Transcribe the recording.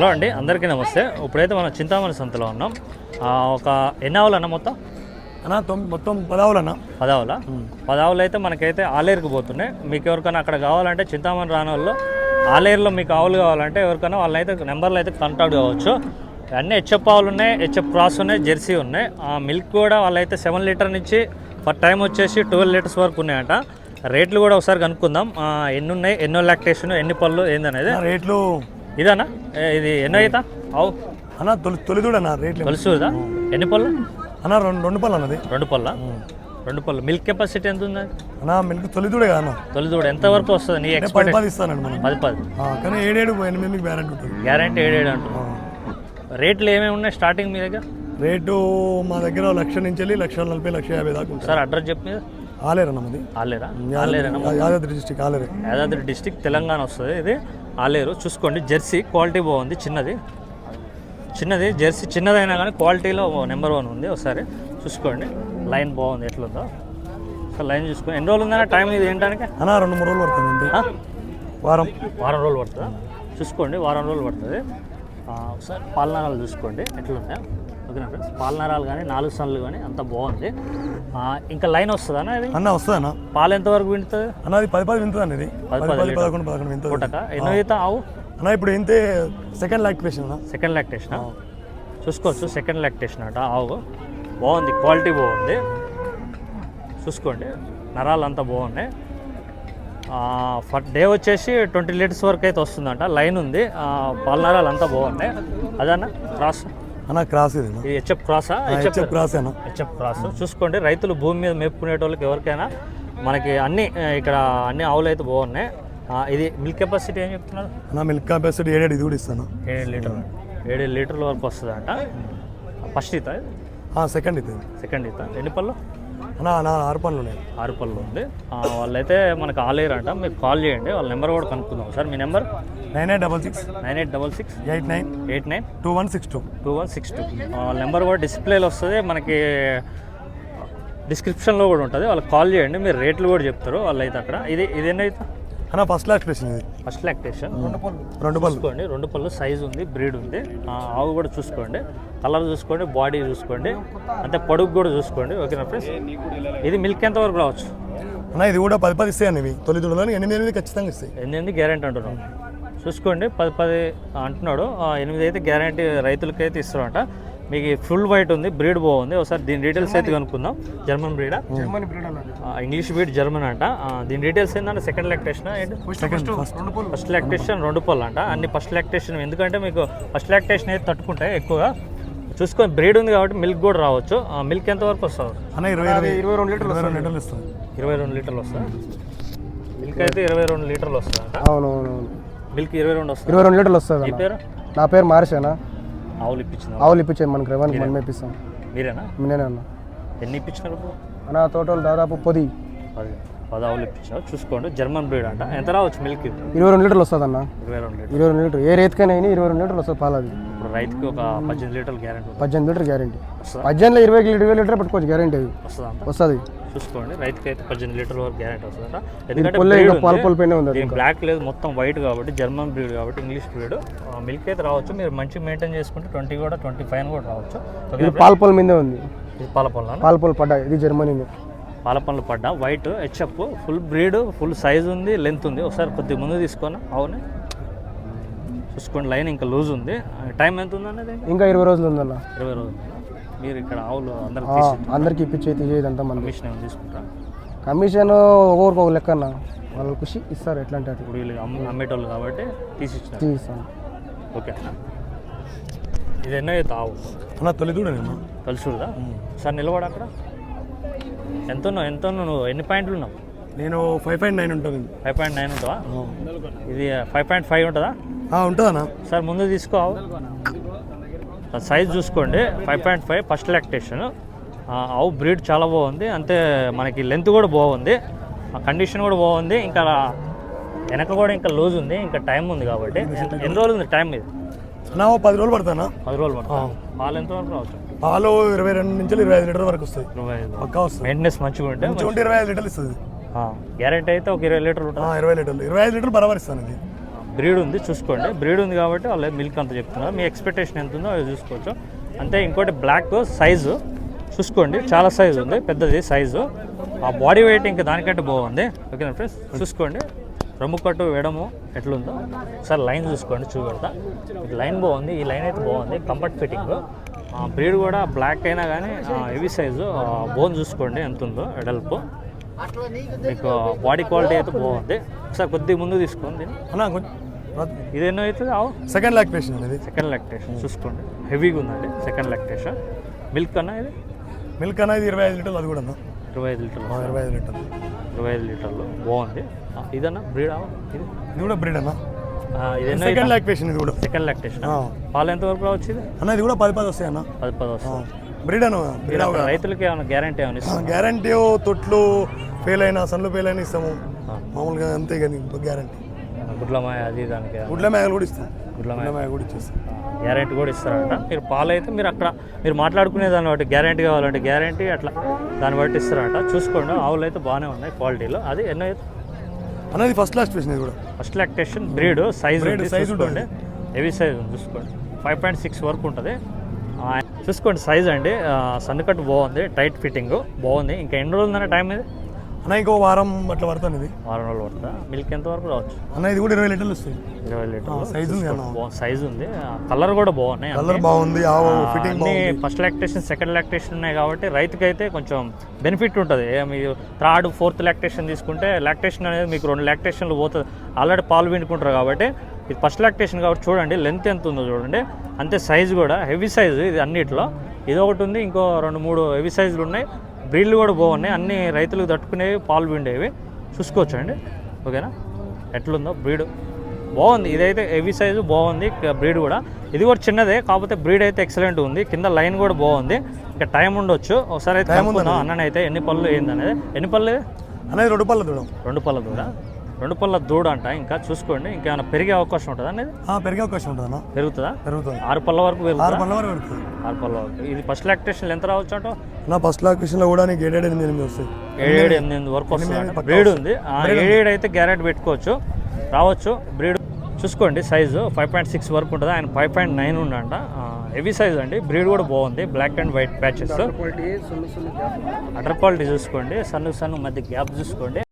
Hello అండి అందరికీ నమస్తే. ఇప్పుడైతే మనం చింతామణి సంతలో ఉన్నాం. ఒక ఎన్ని ఆవులు అన్న మొత్తం? అన్న మొత్తం పదావులన్న పదావుల పదావులు అయితే మనకైతే ఆలేరుకు పోతున్నాయి. మీకు ఎవరికైనా అక్కడ కావాలంటే చింతామణి రాని వాళ్ళు ఆలేరులో మీకు ఆవులు కావాలంటే ఎవరికైనా వాళ్ళైతే నెంబర్లు అయితే కాంటాక్ట్ కావచ్చు. అన్నీ హెచ్ఎఫ్ ఆవులు ఉన్నాయి హెచ్ఎఫ్ క్రాస్ ఉన్నాయి జెర్సీ ఉన్నాయి. ఆ మిల్క్ కూడా వాళ్ళైతే సెవెన్ లీటర్ నుంచి పర్ టైం వచ్చేసి ట్వెల్వ్ లీటర్స్ వరకు ఉన్నాయట. రేట్లు కూడా ఒకసారి కనుక్కుందాం. ఎన్ని ఉన్నాయి ఎన్నో లాక్టేషన్ ఎన్ని పళ్ళు ఏందనేది. రేట్లు ఇదానా? ఏ, ఇది ఎన్నో అవుతా అవు అన్న తొలి తొలిదూడన్న రేట్లు. తెలుసుదా ఎన్ని పళ్ళు? అన్న రెండు రెండు పళ్ళు అన్నది. రెండు పళ్ళ? రెండు పళ్ళు. మిల్క్ కెపాసిటీ ఎంత ఉంది? అన్న మిల్క్ తొలిదూడే కదా అన్న. తొలిదూడ ఎంత వరకు వస్తుంది? నీ నేను పది ఇస్తానండి మనం పది పది. కానీ ఏడేడు ఎనిమిది గ్యారెంటీ ఉంటుంది. గ్యారంటీ ఏడేడు అంటు ఆ. రేట్లు ఏమేమి ఉన్నాయి స్టార్టింగ్ మీ దగ్గర? రేటు మా దగ్గర లక్ష నుంచి వెళ్ళి లక్ష నలభై లక్ష యాభై దాకా ఉంటుంది. సార్ అడ్రస్ చెప్పి మీద. ఆలేరు ఆలేరా? యాదాద్రి డిస్టిక్ ఆలేరే. యాదాద్రి డిస్టిక్ తెలంగాణ వస్తుంది ఇది. ఆలేరు. చూసుకోండి జెర్సీ క్వాలిటీ బాగుంది చిన్నది. చిన్నది జెర్సీ చిన్నదైనా కానీ క్వాలిటీలో నెంబర్ వన్ ఉంది ఒకసారి. చూసుకోండి లైన్ బాగుంది ఎట్లుందో. సో లైన్ చూసుకోండి ఎన్ని రోజులు ఉందన్నా టైం ఇది ఏంటానికి అన్న రెండు మూడు రోజులు పడుతుంది? వారం. వారం రోజులు పడుతుందా? చూసుకోండి వారం రోజులు పడుతుంది. ఒకసారి పాలనరాలు చూసుకోండి ఎట్లున్నాయో ఓకేనా ఫ్రెండ్స్ పాలనరాలు కానీ నాలుగు సన్లు కానీ అంత బాగుంది. ఇంకా లైన్ వస్తుందన్నా ఇది? అన్న వస్తుందన్న. పాలు ఎంతవరకు వింటుంది అన్న అది పది పది వింటుంది ఇది. పది పది పది పది పదకొండు పదకొండు వింటుంది. పూటక ఎన్నో ఈత? ఆవు? అన్న ఇప్పుడు ఏంతే సెకండ్ లాక్టివేషన్ అన్న. సెకండ్ లాక్టేషన్ చూసుకోవచ్చు సెకండ్ లాక్టేషన్ అట. ఆవు బాగుంది క్వాలిటీ బాగుంది. చూసుకోండి నరాలు అంతా బాగున్నాయి. ఫర్ డే వచ్చేసి ట్వంటీ లీటర్స్ వరకు అయితే వస్తుందంట. లైన్ ఉంది. ఆ, పాల నరాలు అంతా బాగున్నాయి. అదన్నా క్రాస్ అన్న క్రాస్ ఇది హెచ్ఎఫ్ క్రాసా హెచ్ఎఫ్ క్రాస్ అన్న? హెచ్ఎఫ్ క్రాస్ చూసుకోండి రైతులు భూమి మీద మేపుకునేటోళ్ళకి ఎవరికైనా మనకి అన్ని ఇక్కడ అన్ని ఆవులు అయితే బాగున్నాయి. ఇది మిల్క్ కెపాసిటీ ఏం చెప్తున్నారు? అన్న మిల్క్ కెపాసిటీ ఏడేడు ఇది కూడా ఇస్తాను. ఏడు లీటర్లు. ఏడు లీటర్ల వరకు వస్తుందంట. ఫస్ట్ ఈత సెకండ్ ఇది. సెకండ్ ఈత. ఎన్ని పళ్ళు? అన్న నా ఆరు పనులు ఉన్నాయి. ఆరు పళ్ళు ఉంది. వాళ్ళైతే మనకు ఆలేరంట మీరు కాల్ చేయండి. వాళ్ళ నెంబర్ కూడా కనుక్కుందాం. సార్ మీ number? Nine eight double six. Nine eight double six. Eight nine. Eight nine. Two one six two. Two one six two. Number కూడా డిస్ప్లేలో వస్తుంది. మనకి డిస్క్రిప్షన్లో కూడా ఉంటుంది. వాళ్ళకి కాల్ చేయండి. మీరు రేట్లు కూడా చెప్తారు. వాళ్ళు అయితే అక్కడ. ఇది ఇది ఎన్నైతే అన్న ఫస్ట్ లాక్టివేషన్ ఇది. ఫస్ట్ లాక్టేషన్ రెండు పళ్ళు. చూసుకోండి. రెండు పళ్ళు సైజ్ ఉంది బ్రీడ్ ఉంది. ఆవు కూడా చూసుకోండి. కలర్ చూసుకోండి బాడీ చూసుకోండి. అంటే పొడుగు కూడా చూసుకోండి. ఓకేనా ఫ్రెండ్స్? ఇది మిల్క్ ఎంత వరకు రావచ్చు? అన్న ఇది కూడా పది పది ఇస్తాయి ఇవి. తొలి దూడలని ఎనిమిది ఎనిమిది ఖచ్చితంగా ఇస్తాయి. ఎనిమిది గ్యారంటీ అంటున్నాం. చూసుకోండి. పది పది అంటున్నాడు. ఆ, ఎనిమిది అయితే గ్యారంటీ రైతులకి అయితే ఇస్తారంట మీకు ఫుల్ వైట్ ఉంది బ్రీడ్ బాగుంది. ఒకసారి దీని డీటెయిల్స్ అయితే కనుక్కుందాం. German బ్రీడా Germany breed English breed German అంట. ఆ, దీని డీటెయిల్స్ ఏంటంటే సెకండ్ లాక్టేషన్ సెకండ్ ఫస్ట్ రెండు పళ్ళు ఫస్ట్ లాక్టేషన్ రెండు పళ్ళు అంట. అన్ని ఫస్ట్ లాక్టేషన్ ఎందుకంటే మీకు ఫస్ట్ లాక్టేషన్ అయితే తట్టుకుంటాయి ఎక్కువగా. చూసుకొని బ్రీడ్ ఉంది కాబట్టి మిల్క్ కూడా రావచ్చు. మిల్క్ ఎంత వరకు వస్తుంది? అన్న ఇరవై ఇరవై ఇరవై రెండు లీటర్లు ఇరవై రెండు లీటర్లు ఇస్తాం ఇరవై రెండు లీటర్లు వస్తుంది. మిల్క్ అయితే ఇరవై రెండు లీటర్లు వస్తుంది అంట అవునవునవును. మిల్క్ ఇరవై రెండు వస్తుంది. ఇరవై రెండు లీటర్లు వస్తుంది పేరు? నా పేరు మారిసేనా ఆవులు ఇప్పించిందా? ఆవులు ఇప్పించాను మనకి రెవెన్యూ మనం ఇప్పిస్తాం. మీరేనా? నేనే అన్న. ఎన్ని ఇప్పించినారు? అన్న టోటల్ దాదాపు పది. పది. పది ఆవులు ఇప్పించారు చూసుకోండి. జర్మన్ బ్రీడ్ అంట. ఎంత రావచ్చు మిల్క్? ఇరవై రెండు లీటర్లు వస్తుంది అన్న. ఇరవై రెండు లీటర్ ఇరవై రెండు లీటర్ ఏ రేతుకైనా అయినా ఇరవై రెండు లీటర్లు వస్తుంది పాలు అది ఇప్పుడు రైతుకి ఒక పద్దెనిమిది లీటర్లు గ్యారెంటీ పద్దెనిమిది లీటర్ గ్యారంటీ. వస్తుందా? పద్దెనిమిదిలో ఇరవై ఇరవై లీటర్ పెట్టుకోవచ్చు గ్యారంటీ అది వస్తుందా? చూసుకోండి రైతుకి అయితే పద్దెనిమిది లీటర్ల వరకు గ్యారెంటీ వస్తుందట. ఎందుకంటే బ్లాక్ లేదు మొత్తం వైట్ కాబట్టి జర్మన్ బ్రీడ్ కాబట్టి ఇంగ్లీష్ బ్రీడ్ మిల్క్ అయితే రావచ్చు. మీరు మంచి మెయింటైన్ చేసుకుంటే ట్వంటీ కూడా ట్వంటీ ఫైవ్ కూడా రావచ్చు. ఇది పాల పొల మీదే ఉంది. ఇది పాల పొలం పాల పొల పడ్డాయి ఇది జర్మనీ పాల పనులు పడ్డా white HF full breed full size ఉంది లెంత్ ఉంది. ఒకసారి కొద్దిగా ముందు తీసుకొని అవును చూసుకోండి. లైన్ ఇంకా లూజ్ ఉంది. టైం ఎంత ఉంది అనేది ఇంకా ఇరవై రోజులు ఉందన్న. ఇరవై రోజులు. మీరు ఇక్కడ ఆవులు అందరికి అందరికి ఇప్పించే తీసేది అంతా మన కమిషన్ ఏమైనా తీసుకుంటారా? కమిషన్ ఒక్కొక్కరికి ఒక లెక్క అన్న వాళ్ళ ఖుషి ఇస్తారు ఎట్లా అంటే అట్లా ఇప్పుడు వీళ్ళు అమ్మ అమ్మేటోళ్ళు కాబట్టి తీసి తీస్తాను ఓకే. ఇది ఎన్నో అయితే ఆవు? అన్న తొలి దూడనేమో కలుసుదా సార్ నిలబడు అక్కడ. ఎంత ఉన్నావు? ఎంత ఉన్నావు? నువ్వు ఎన్ని పాయింట్లు ఉన్నావు? నేను ఫైవ్ పాయింట్ నైన్ ఉంటుంది. ఫైవ్ పాయింట్ నైన్ ఉంటుందా? ఇది ఫైవ్ పాయింట్ ఫైవ్ ఉంటుందా? ఉంటుందన్నా సార్ ముందు తీసుకో. సైజ్ చూసుకోండి. Five point five first lactation. ఆవు బ్రీడ్ చాలా బాగుంది. అంతే మనకి లెంత్ కూడా బాగుంది. కండిషన్ కూడా బాగుంది. ఇంకా వెనక కూడా ఇంకా లూజ్ ఉంది. ఇంకా టైం ఉంది కాబట్టి. ఎన్ని- రోజులు ఉంది టైం ఇది? ఓ పది రోజులు పడతానా పది రోజులు పడుతుంది? పాలు ఎంత వరకు రావచ్చు? పాలు ఇరవై రెండు నుంచి ఇరవై ఐదు లీటర్ వరకు వస్తాయి. ఇరవై ఐదు. పక్కా వస్తుంది మెయింటెనెన్స్ మంచిగా ఉంటే ఇరవై ఐదు లీటర్లు ఇస్తుంది. గ్యారెంటీ అయితే ఒక ఇరవై లీటర్లు ఇరవై లీటర్లు. ఇరవై ఐదు లీటర్లు బరాబర్ ఇస్తాను ఇది బ్రీడ్ ఉంది చూసుకోండి. బ్రీడ్ ఉంది కాబట్టి వాళ్ళు మిల్క్ అంత చెప్తున్నారు. మీ ఎక్స్పెక్టేషన్ ఎంత ఉందో అది చూసుకోవచ్చు. అంతే ఇంకోటి బ్లాక్ సైజు చూసుకోండి చాలా సైజు ఉంది పెద్దది సైజు ఆ బాడీ వెయిట్ ఇంకా దానికంటే బాగుంది. ఓకేనా ఫ్రెండ్స్ చూసుకోండి. రొమ్ము కట్టు వేయడము ఎట్లుందో. సార్ లైన్ చూసుకోండి చూపెడతా. లైన్ బాగుంది ఈ లైన్ అయితే బాగుంది కంఫర్ట్ ఫిట్టింగ్ బ్రీడ్ కూడా బ్లాక్ అయినా కానీ హెవీ సైజు బోన్ చూసుకోండి ఎంత ఉందో ఎడల్పు మీకు బాడీ క్వాలిటీ అయితే బాగుంది. ఒకసారి కొద్దిగా ముందు తీసుకోండి. అన్న కొంచెం ఇది ఎన్నో అవుతుంది? ఆవు సెకండ్ లాక్టేషన్ అనేది. సెకండ్ లాక్టేషన్ చూసుకోండి. హెవీగా ఉందండి సెకండ్ లాక్టేషన్ మిల్క్ అన్న ఇది? మిల్క్ అనేది ఇరవై ఐదు లీటర్లు అది కూడా అన్న. ఇరవై ఐదు లీటర్లు. ఇరవై ఐదు లీటర్లు. ఇరవై ఐదు లీటర్లు. బాగుంది. ఇదన్నా? బ్రీడ్ ఆవు ఇది? ఇది కూడా బ్రీడ్ అన్న. సెకండ్ లాక్టేషన్ ఇది కూడా. Second lactation. పాలు ఎంత వరకు రావచ్చు ఇది? అన్న ఇది కూడా పది పది వస్తాయి అన్న. పది పది వస్తుంది బ్రీడ్ అక్కడ రైతులకి ఏమైనా గ్యారంటీ ఏమైనా ఇస్తాం గ్యారంటీ తొట్లు ఫెయిల్ అయినా సన్లు ఫెయిల్ అయినా ఇస్తాము. మామూలుగా అంతే కానీ గ్యారంటీ గుడ్లమాయ అది దానికి గుడ్ల మేకలు కూడా ఇస్తాం. గుడ్లమాయ. కూడా ఇచ్చేస్తాం. గ్యారంటీ కూడా ఇస్తారంట. మీరు పాలు అయితే మీరు అక్కడ మీరు మాట్లాడుకునే దాన్ని బట్టి గ్యారంటీ కావాలంటే గ్యారంటీ అట్లా దాన్ని బట్టి ఇస్తారంట. చూసుకోండి ఆవులు అయితే బాగానే ఉన్నాయి క్వాలిటీలో. అది ఎన్నో అన్నది ఫస్ట్ ఇది కూడా. First lactation breed size size చూసుకోండి. హెవీ సైజ్ ఉంది చూసుకోండి. ఫైవ్ పాయింట్ సిక్స్ వరకు ఉంటుంది. చూసుకోండి సైజ్ అండి. సన్నకట్ బాగుంది టైట్ ఫిట్టింగ్ బాగుంది. ఇంకా ఎన్ని రోజులు ఉందన్న టైం ఇది? అన్న ఇంకో వారం అట్లా పడుతుంది ఇది. వారం రోజులు పడుతుందా? మిల్క్ ఎంత వరకు రావచ్చు? అన్న ఇది కూడా ఇరవై లీటర్లు వస్తాయి. ఇరవై లీటర్ size ఉంది అన్న. సైజ్ ఉంది. కలర్ కూడా బాగున్నాయి కలర్ బాగుంది fitting first lactation second lactation ఉన్నాయి కాబట్టి రైతుకి అయితే కొంచెం బెనిఫిట్ ఉంటుంది. మీరు థర్డ్ ఫోర్త్ లాక్టేషన్ తీసుకుంటే లాక్టేషన్ అనేది మీకు రెండు లాక్టేషన్లు పోతుంది. ఆల్రెడీ పాలు పిండుకుంటారు కాబట్టి ఇది ఫస్ట్ లాక్టేషన్ కాబట్టి చూడండి లెంత్ ఎంత ఉందో చూడండి. అంతే సైజ్ కూడా హెవీ సైజు ఇది అన్నిట్లో. ఇది ఒకటి ఉంది ఇంకో రెండు మూడు హెవీ సైజులు ఉన్నాయి. బ్రీడ్లు కూడా బాగున్నాయి అన్ని రైతులకు తట్టుకునేవి పాలు పిండేవి. చూసుకోవచ్చు అండి ఓకేనా? ఎట్లుందో బ్రీడ్. బాగుంది. ఇదైతే హెవీ సైజు బాగుంది. బ్రీడ్ కూడా. ఇది కూడా చిన్నదే కాకపోతే బ్రీడ్ అయితే ఎక్సలెంట్ ఉంది. కింద లైన్ కూడా బాగుంది. ఇంకా టైం ఉండొచ్చు. ఒకసారి అయితే అన్ననైతే ఎన్ని పళ్ళు ఏందనేది? ఎన్ని పళ్ళు? అనేది రెండు పళ్ళ దూడం రెండు పళ్ళ దూడ. రెండు పళ్ళ దూడ అంట ఇంకా చూసుకోండి ఇంకేమైనా పెరిగే అవకాశం ఉంటుందా అనేది? ఆ, పెరిగే అవకాశం ఉంటుంది పెరుగుతుందా? పెరుగుతుంది. ఆరు పళ్ళ వరకు ఆరు పళ్ళ వరకు పెరుగుతుంది. ఆరు పళ్ళ వరకు. ఇది ఫస్ట్ లాక్టేషన్ ఎంత రావచ్చు అంట నా ఫస్ట్ లాక్టేషన్లో కూడా నీకు ఏడేడు ఎనిమిది ఎనిమిది వస్తాయి. ఏడేడు ఎనిమిది వరకు వస్తుంది బ్రీడ్ ఉంది. ఆ ఏడేడు అయితే గ్యారెంటీ పెట్టుకోవచ్చు. రావచ్చు. బ్రీడ్ చూసుకోండి సైజు ఫైవ్ పాయింట్ సిక్స్ వరకు ఉంటుంది? ఆయన ఫైవ్ పాయింట్ నైన్ ఉండంట హెవీ సైజ్ అండి. బ్రీడ్ కూడా బాగుంది. Black and white patches. Udder quality చూసుకోండి. సన్ను సన్ను మధ్య గ్యాప్ చూసుకోండి.